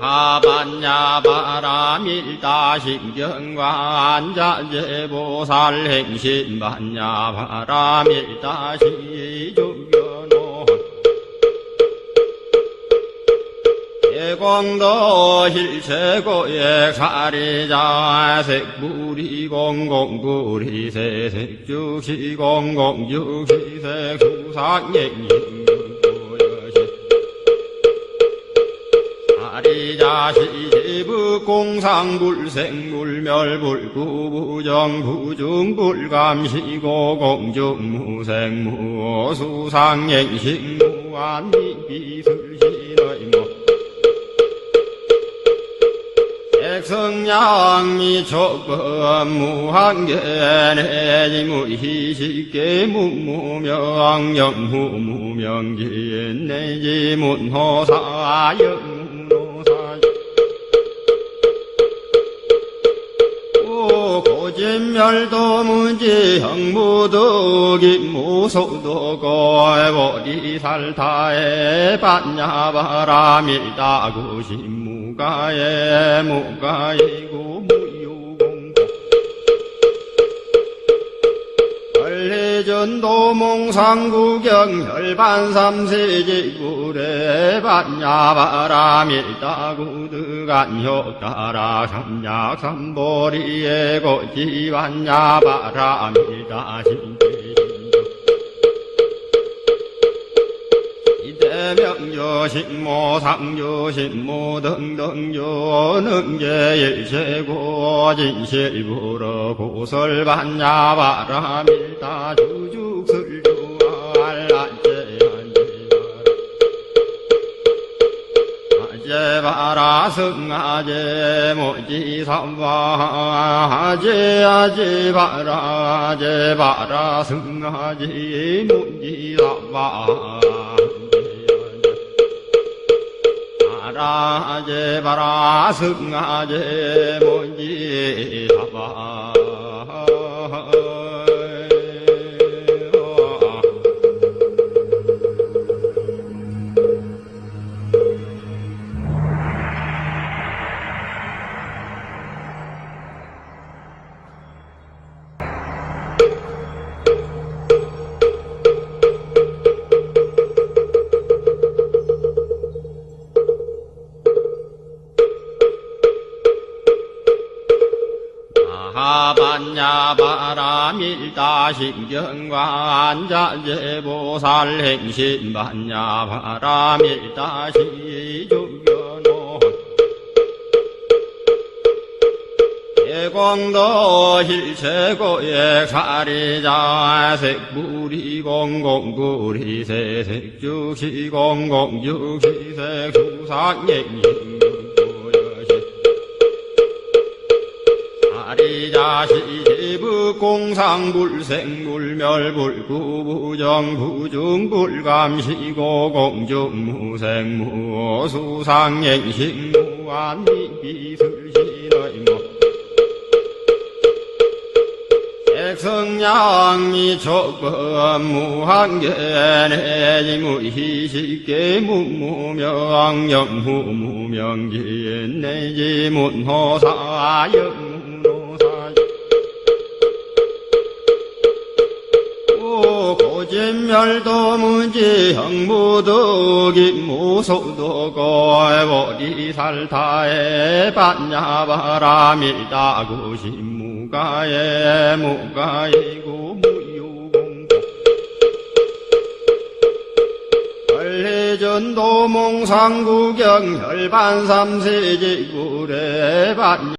반야 바라밀다 신경관 자제보살 행신 반야 바라밀다 시주견호. 예공도 실체고액 사리자 색불이 공공불이 세색주시 공공주시 색수상행인 아리자시 제부 공상불생물 멸불구부정 부중불감시고 공중무생무 수상행식무안미비술신의무 백성양미 촉법 무한계내지 무희식계 무무명영무무명기내지 문호사영 고진멸도 문지 형무도 김무소도 고해버리 살 타에 반야바라밀다. 구신무가에 무가이고 전도 몽상구경 혈반삼세지구래 반야바라밀다 구드간효따라 삼약삼보리에 고지반야바라밀다 신 명조신모상조신모 등등조 능제일체고 진실부러 고설반야바라밀다 주죽설주알라제한제바라 아제 바라 승아제 모지 삼바 아제 아제 바라 아제 바라 승아제 모지 삼바 아라제 바라 승아제 모지 사바 하반야 바라밀다 신경관 자제보살 행신 반야 바라밀다 시주견호 예공도 실체고액 사리자 색불이 공공불이 세색주시 공공주시 색수상행인 아리자시 제부 공상불생물 멸불구부정 부중불감시고 공중무생무 수상행식무안미비술신의무 백성양미 촉법무한계내지 무희식계 무무명영무무명기내지 문호사영 고진멸도 문지 형무도 김무소도 고해버리 살타에 반야바라밀다. 구신무가에 무가이고 무유공고 원리전도 몽상구경 혈반삼세지구래 반